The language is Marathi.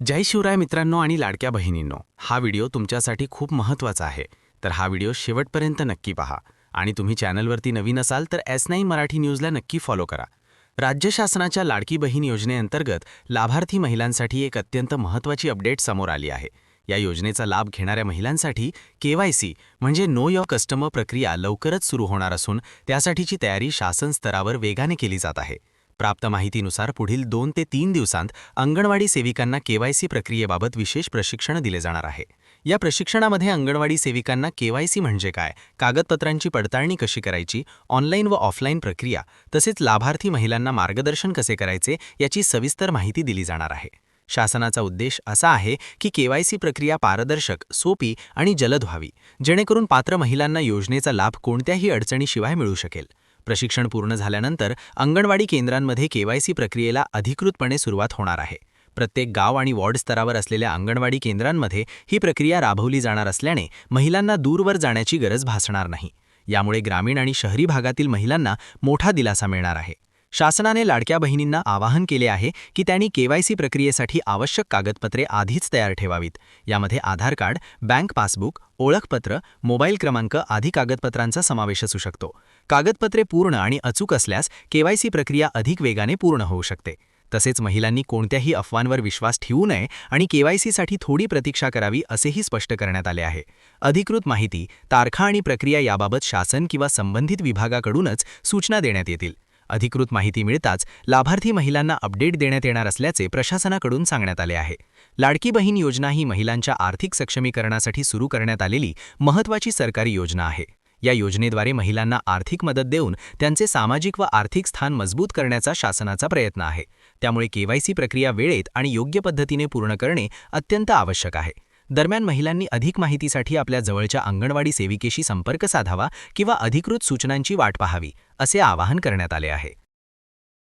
जय शिवराय मित्रांनो आणि लाडक्या बहिणींनो हा व्हिडिओ तुमच्यासाठी खूप महत्त्वाचा आहे. तर हा व्हिडिओ शेवटपर्यंत नक्की पहा आणि तुम्ही चॅनलवरती नवीन असाल तर एस नाईन मराठी न्यूजला नक्की फॉलो करा. राज्य शासनाच्या लाडकी बहीण योजनेअंतर्गत लाभार्थी महिलांसाठी एक अत्यंत महत्त्वाची अपडेट समोर आली आहे. या योजनेचा लाभ घेणाऱ्या महिलांसाठी के वाय सी म्हणजे नो युअर कस्टमर प्रक्रिया लवकरच सुरू होणार असून त्यासाठीची तयारी शासन स्तरावर वेगाने केली जात आहे. प्राप्त माहितीनुसार पुढील दोन ते तीन दिवसांत अंगणवाडी सेविकांना केवायसी प्रक्रियेबाबत विशेष प्रशिक्षण दिले जाणार आहे. या प्रशिक्षणामध्ये अंगणवाडी सेविकांना केवायसी म्हणजे काय कागदपत्रांची पडताळणी कशी करायची ऑनलाईन व ऑफलाईन प्रक्रिया तसेच लाभार्थी महिलांना मार्गदर्शन कसे करायचे याची सविस्तर माहिती दिली जाणार आहे. शासनाचा उद्देश असा आहे की केवायसी प्रक्रिया पारदर्शक सोपी आणि जलद व्हावी जेणेकरून पात्र महिलांना योजनेचा लाभ कोणत्याही अडचणीशिवाय मिळू शकेल. प्रशिक्षण पूर्ण झाल्यानंतर अंगणवाडी केंद्रांमध्ये केवायसी प्रक्रियेला अधिकृतपणे सुरुवात होणार आहे. प्रत्येक गाव आणि वॉर्ड स्तरावर असलेल्या अंगणवाडी केंद्रांमध्ये ही प्रक्रिया राबवली जाणार असल्याने महिलांना दूरवर जाण्याची गरज भासणार नाही. यामुळे ग्रामीण आणि शहरी भागातील महिलांना मोठा दिलासा मिळणार आहे. शासनाने लाडक्या बहिणींना आवाहन केले आहे की त्यांनी केवायसी प्रक्रियेसाठी आवश्यक कागदपत्रे आधीच तयार ठेवावीत. यामध्ये आधार कार्ड बँक पासबुक ओळखपत्र मोबाईल क्रमांक आदी कागदपत्रांचा समावेश असू शकतो. कागदपत्रे पूर्ण आणि अचूक असल्यास केवायसी प्रक्रिया अधिक वेगाने पूर्ण होऊ शकते. तसेच महिलांनी कोणत्याही अफवांवर विश्वास ठेवू नये आणि केवायसीसाठी थोडी प्रतीक्षा करावी असेही स्पष्ट करण्यात आले आहे. अधिकृत माहिती तारखा आणि प्रक्रिया याबाबत शासन किंवा संबंधित विभागाकडूनच सूचना देण्यात येतील. अधिकृत माहिती मिळताच लाभार्थी महिलांना अपडेट देण्यात येणार असल्याचे प्रशासनाकडून सांगण्यात आले आहे. लाडकी बहीण योजना ही महिलांच्या आर्थिक सक्षमीकरणासाठी सुरू करण्यात आलेली महत्त्वाची सरकारी योजना आहे. या योजनेद्वारे महिलांना आर्थिक मदत देऊन त्यांचे सामाजिक व आर्थिक स्थान मजबूत करण्याचा शासनाचा प्रयत्न आहे. त्यामुळे केवायसी प्रक्रिया वेळेत आणि योग्य पद्धतीने पूर्ण करणे अत्यंत आवश्यक आहे. दरम्यान महिलांनी अधिक माहितीसाठी आपल्या जवळच्या अंगणवाडी सेविकेशी संपर्क साधावा किंवा अधिकृत सूचनांची वाट पाहावी असे आवाहन करण्यात आले आहे.